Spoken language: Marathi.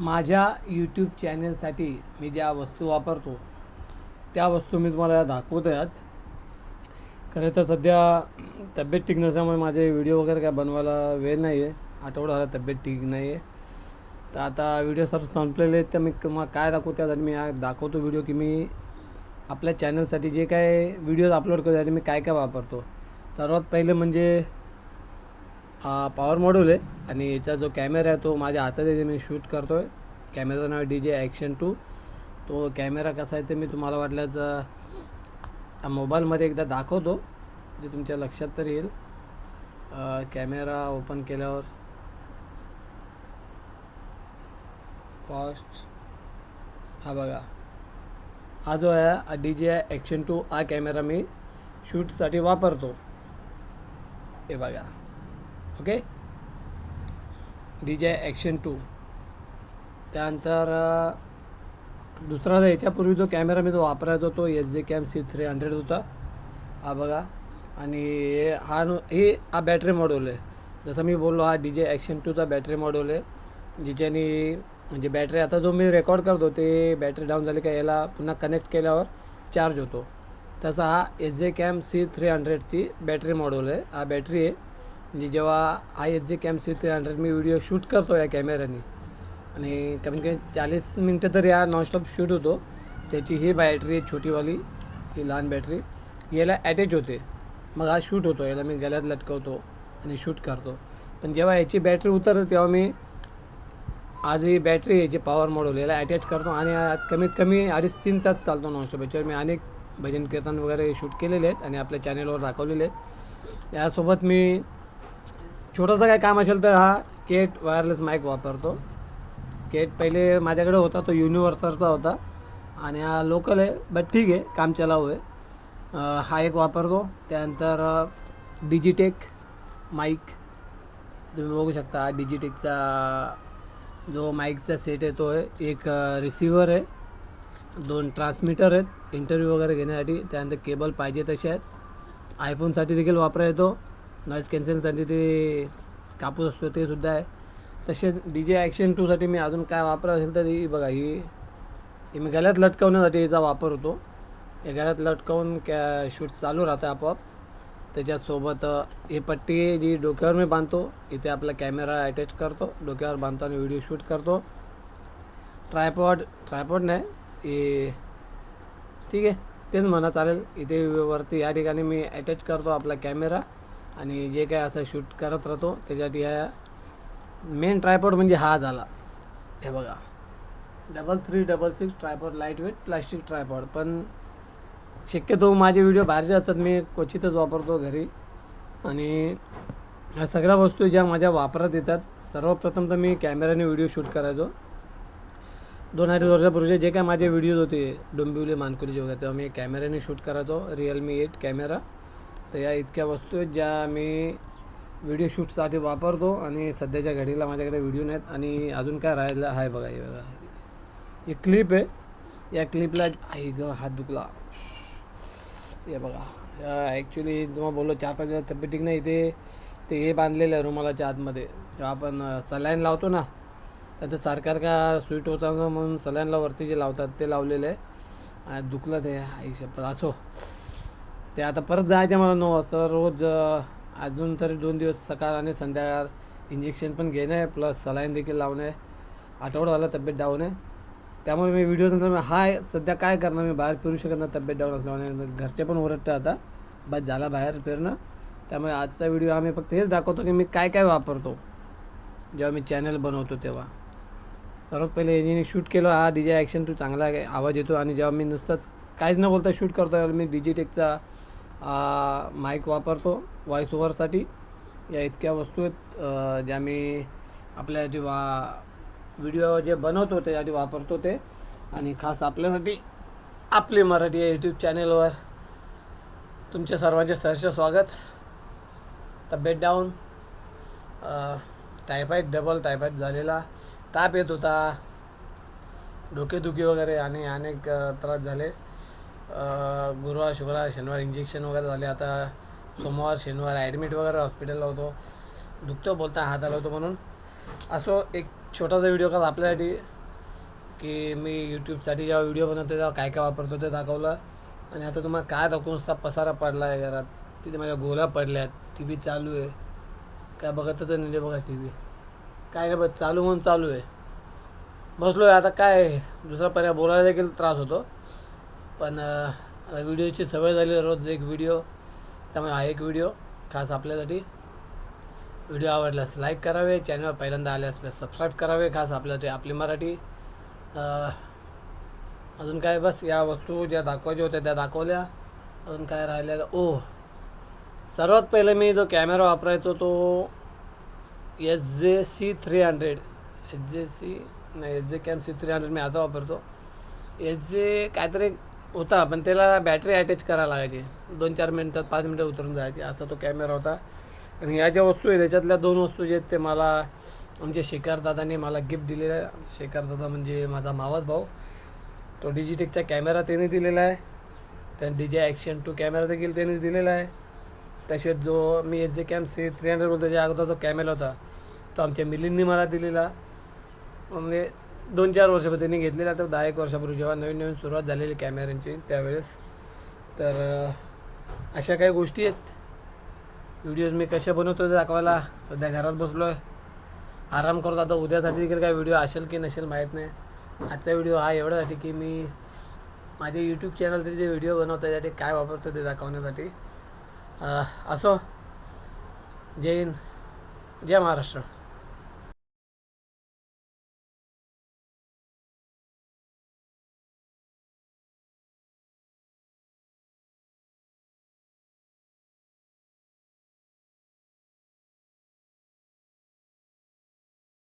माझ्या यूट्यूब चॅनलसाठी मी ज्या वस्तू वापरतो त्या वस्तू मी तुम्हाला दाखवतो आहे आज. खरं तर सध्या तब्येत ठीक नसल्यामुळे माझे व्हिडिओ वगैरे काय बनवायला वेळ नाही आहे आठवडा झाला तब्येत ठीक नाही आहे तर आता व्हिडिओ सर संपलेले आहेत तर मी मग काय दाखवतो त्यासाठी मी दाखवतो व्हिडिओ की मी आपल्या चॅनलसाठी जे काय व्हिडिओज अपलोड करतो त्यासाठी मी काय काय वापरतो. सर्वात पहिले म्हणजे पॉवर मॉड्यूल आहे आणि याचा जो कॅमेरा आहे तो माझ्या हातात आहे मी शूट करतो आहे कॅमेराचं नाव डी जे ॲक्शन टू तो कॅमेरा कसा आहे ते मी तुम्हाला वाटल्याच मोबाईलमध्ये एकदा दाखवतो. जे तुमच्या लक्षात तरी येईल. कॅमेरा ओपन केल्यावर फास्ट हा बघा. हा जो आहे डी जे ॲक्शन टू हा कॅमेरा मी शूटसाठी वापरतो. हे बघा. Okay? D J action two त्यानंतर दुसरा याच्यापूर्वी जो कॅमेरा मी तो वापरायचो तो S J cam C three hundred होता. हा बघा. आणि हा नु हे हा बॅटरी मॉड्यूल आहे. जसं मी बोललो हा D J action टूचा battery module आहे. जिच्याने म्हणजे बॅटरी आता जो मी रेकॉर्ड करतो ते बॅटरी डाऊन झाली का याला पुन्हा कनेक्ट केल्यावर चार्ज होतो. तसा हा S J cam C three हंड्रेडची battery module आहे. हा बॅटरी आहे. म्हणजे जेव्हा I S J cam C three hundred me video shoot करतो या कॅमेऱ्याने. आणि कमीत कमी चाळीस मिनटं तरी या नॉनस्टॉप शूट होतो. त्याची ही बॅटरी आहे छोटीवाली ही लहान बॅटरी याला अटॅच होते. मग हा शूट होतो. याला मी गळ्यात लटकवतो आणि शूट करतो. पण जेव्हा याची बॅटरी उतरते तेव्हा मी आज ही बॅटरी याची पॉवर मॉडल याला अटॅच करतो आणि कमीत कमी अडीच तीन तास चालतो नॉनस्टॉप याच्यावर मी अनेक भजन कीर्तन वगैरे शूट केलेले आहेत आणि आपल्या चॅनेलवर दाखवलेले आहेत. यासोबत मी छोटंसं काय काम असेल तर हा केट वायरलेस माईक वापरतो. केट पहिले माझ्याकडे होता तो युनिव्हर्सलचा होता. आणि हा लोकल आहे बट ठीक आहे काम चलाऊ आहे. हा एक वापरतो. त्यानंतर डिजिटेक माईक तुम्ही बघू शकता हा डिजिटेकचा जो माईकचा सेट आहे तो आहे. एक रिसिवर आहे. दोन ट्रान्समीटर आहेत. इंटरव्ह्यू वगैरे घेण्यासाठी. त्यानंतर केबल पाहिजे तसे आहेत. आयफोनसाठी देखील वापरा येतो नॉईज कॅन्सलसाठी ते कापूस असतो ते सुद्धा आहे. तसेच डी जे ॲक्शन टूसाठी मी अजून काय वापर असेल तर ही बघा ही मी गळ्यात लटकवण्यासाठी याचा वापर होतो. या गळ्यात लटकवून कॅ शूट चालू राहतं आपोआप. त्याच्यासोबत ही पट्टी जी डोक्यावर मी बांधतो. इथे आपला कॅमेरा अटॅच करतो. डोक्यावर बांधतो आणि व्हिडिओ शूट करतो. ट्रायपॉड ट्रायपॉड नाही हे ठीक आहे. तेच म्हणा चालेल. इथे वरती या ठिकाणी मी अटॅच करतो आपला कॅमेरा आणि जे काय असं शूट करत राहतो त्याच्यात ह्या मेन ट्रायपॉड म्हणजे हा झाला. हे बघा. Double three double six tripod light weight plastic tripod पण शक्यतो माझे व्हिडिओ बाहेरचे असतात. मी क्वचितच वापरतो घरी. आणि ह्या सगळ्या वस्तू ज्या माझ्या वापरात येतात सर्वप्रथम तर मी कॅमेऱ्याने व्हिडिओ शूट करायचो. दोन अडीच वर्षापूर्वीचे जे काय माझे व्हिडिओज होते डोंबिवली मानकुरीचे वगैरे तेव्हा मी कॅमेऱ्याने शूट करायचो. रिअलमी एट कॅमेरा तर या इतक्या वस्तू आहेत ज्या मी व्हिडिओ शूटसाठी वापरतो आणि सध्याच्या घडीला माझ्याकडे व्हिडिओ नाहीत आणि अजून काय राहिलं आहे बघा हे बघा. हे क्लिप आहे. या क्लिपला आई ग हात दुखला. हे बघा. ॲक्च्युली तुम्हाला बोललो चार पाच दिवस तब्येत ठीक नाही ते ते हे बांधलेलं आहे रुमालाच्या आतमध्ये. जेव्हा आपण सलाईन लावतो ना तर ते सरकार का स्वीट होता म्हणून सलाईनला वरती जे लावतात ते लावलेलं आहे. आणि दुखलं ते आई शपथ. असो. ते आता परत जायचं मला नऊ वाजता. रोज अजून तरी दोन दिवस सकाळ आणि संध्याकाळ इंजेक्शन पण घेणं आहे प्लस सलाईन देखील लावणं आहे. आठवडा झाला तब्येत डाऊन आहे. त्यामुळे मी व्हिडिओ नंतर मी हाय सध्या काय करणार मी? बाहेर फिरू शकत नाही तब्येत डाऊन असल्यामुळे. घरचे पण ओरडतं आता. बस झाला बाहेर फिरणं. त्यामुळे आजचा व्हिडिओ आम्ही फक्त हेच दाखवतो की मी काय काय वापरतो. जेव्हा मी चॅनल बनवतो तेव्हा. सर्वात पहिले याने शूट केलं. हा डी जे ॲक्शन तू चांगला आहे, आवाज येतो. आणि जेव्हा मी नुसतंच काहीच न बोलता शूट करतो त्यावेळेला मी डिजिटेकचा माईक वापरतो व्हॉईस ओव्हरसाठी या इतक्या वस्तू आहेत ज्या मी आपल्या जेव्हा व्हिडिओ जे बनवतो त्यासाठी वापरतो ते. आणि खास आपल्यासाठी आपले मराठी या यूट्यूब चॅनेलवर तुमच्या सर्वांचे सहर्ष स्वागत. तब्येत डाऊन टायफाईड डबल टायफाईड झालेला. ताप येत होता. डोकेदुखी वगैरे आणि अनेक त्रास झाले. गुरुवार शुक्रवार शनिवार इंजेक्शन वगैरे झाले. आता सोमवार शनिवार ॲडमिट वगैरे हॉस्पिटलला होतो. दुखतो बोलता हात आला होतो म्हणून. असो एक छोटासा व्हिडिओ काल आपल्यासाठी की मी यूट्यूबसाठी जेव्हा व्हिडिओ बनवतो तेव्हा काय काय वापरतो ते दाखवलं. आणि आता तुम्हाला काय दाखवून पसारा पडला आहे घरात. तिथे माझ्या गोळ्या पडल्यात. टी व्ही चालू आहे. काय बघत तर नाही बघा टी व्ही काय नाही बघ चालू म्हणून चालू आहे. बसलो आहे आता काय आहे, दुसरा पर्याय बोलायला देखील त्रास होतो. पण व्हिडिओची सवय झाली रोज एक व्हिडिओ त्यामुळे हा एक व्हिडिओ खास आपल्यासाठी. व्हिडिओ आवडल्यास लाईक करावे चॅनल पहिल्यांदा आले असल्यास सबस्क्राईब करावे खास आपल्यासाठी आपली मराठी. अजून काय? बस या वस्तू ज्या दाखवायच्या होत्या त्या दाखवल्या. अजून काय राहिलेलं? ओ सर्वात पहिले मी जो कॅमेरा वापरायचो तो S J C three hundred. S J C नाही S J cam C three hundred मी आता वापरतो. एस जे काहीतरी होता पण त्याला बॅटरी अटॅच करायला लागायची. दोन चार मिनटात पाच मिनटं उतरून जायची. असा तो कॅमेरा होता. आणि या ज्या वस्तू आहे त्याच्यातल्या दोन वस्तू जे आहेत ते मला आमचे शेखर दादाने मला गिफ्ट दिलेलं आहे. शेखर दादा म्हणजे माझा मावाच भाऊ. तो डिजिटेकचा कॅमेरा त्याने दिलेला आहे. त्या D J action to camera देखील त्याने दिलेला आहे. तसेच जो मी H J cam C three hundred बोलतो त्याच्या अगोदर जो कॅमेरा होता तो आमच्या मिलींनी मला दिलेला. म्हणजे दोन चार वर्षापूर्वी त्यांनी घेतलेला तर दहा एक वर्षापूर्वी जेव्हा नवीन नवीन सुरुवात झालेली कॅमेऱ्यांची त्यावेळेस. तर अशा काही गोष्टी आहेत. व्हिडिओज मी कसे बनवतो ते दाखवायला सध्या घरात बसलो आहे आराम करतो. आता उद्यासाठी देखील काय व्हिडिओ असेल की नसेल माहीत नाही. आजचा व्हिडिओ हा एवढ्यासाठी की मी माझे यूट्यूब चॅनलचे जे व्हिडिओ बनवतो त्यासाठी काय वापरतो ते दाखवण्यासाठी असो. जय हिंद. जय महाराष्ट्र.